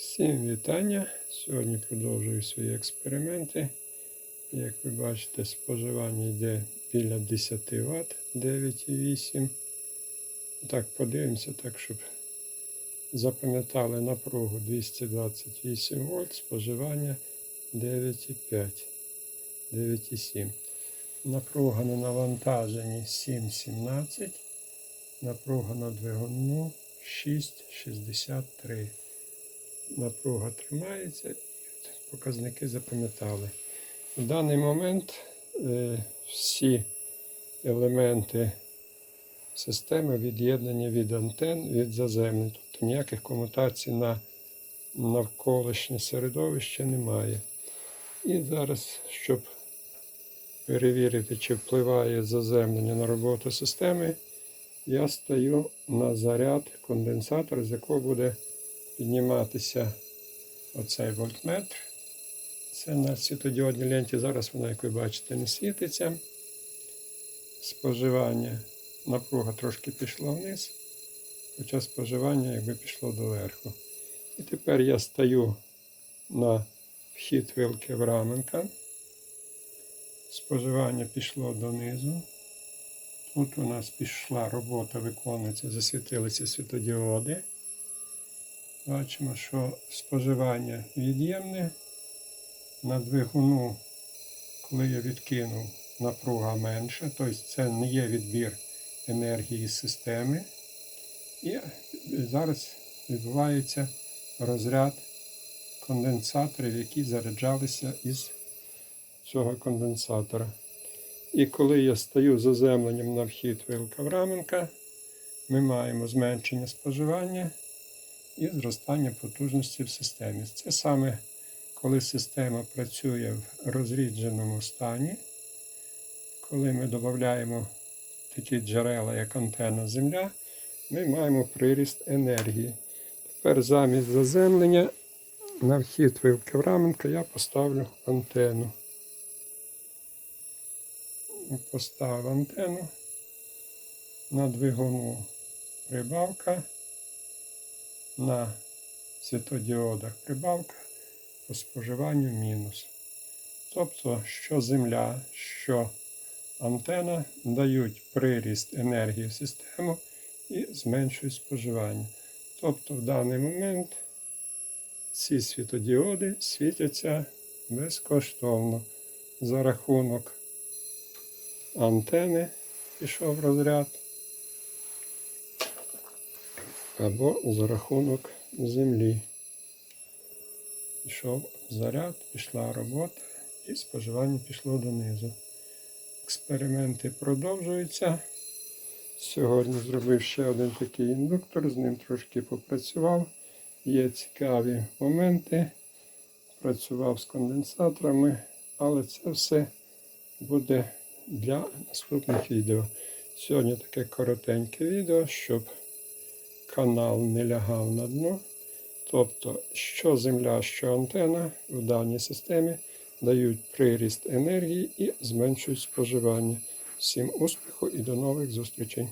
Всім вітання. Сьогодні продовжую свої експерименти. Як ви бачите, споживання йде біля 10 Вт 9,8. Так, подивимося, так, щоб запам'ятали напругу 228 вольт, споживання 9,5, 9,7. Напруга на навантаженні 7,17. Напруга на двигуну 6,63 напруга тримається і показники запам'ятали. В даний момент е, всі елементи системи від'єднані від антен, від заземлень. Тобто ніяких комутацій на навколишнє середовище немає. І зараз, щоб перевірити, чи впливає заземлення на роботу системи, я стаю на заряд конденсатора, з якого буде підніматися оцей вольтметр. Це на світодіодній ленті. Зараз вона, як ви бачите, не світиться. Споживання, напруга трошки пішла вниз, хоча споживання якби пішло доверху. І тепер я стаю на вхід вилки в раменка. Споживання пішло донизу. Тут у нас пішла робота, виконується, засвітилися світодіоди. Бачимо, що споживання від'ємне. На двигуну, коли я відкинув, напруга менша, тобто це не є відбір енергії системи. І зараз відбувається розряд конденсаторів, які заряджалися із цього конденсатора. І коли я стаю заземленням на вхід вилка в раменка, ми маємо зменшення споживання і зростання потужності в системі. Це саме коли система працює в розрідженому стані, коли ми додаємо такі джерела, як антенна Земля, ми маємо приріст енергії. Тепер замість заземлення на вхід вилки в раменка я поставлю антенну. Поставив антенну на двигуну прибавка на світодіодах прибавка по споживанню мінус. Тобто, що земля, що антена дають приріст енергії в систему і зменшують споживання. Тобто в даний момент ці світодіоди світяться безкоштовно за рахунок антени пішов розряд або за рахунок землі. Пішов заряд, пішла робота і споживання пішло донизу. Експерименти продовжуються. Сьогодні зробив ще один такий індуктор, з ним трошки попрацював. Є цікаві моменти. Працював з конденсаторами, але це все буде для наступних відео. Сьогодні таке коротеньке відео, щоб канал не лягав на дно. Тобто, що земля, що антена в даній системі дають приріст енергії і зменшують споживання. Всім успіху і до нових зустрічей!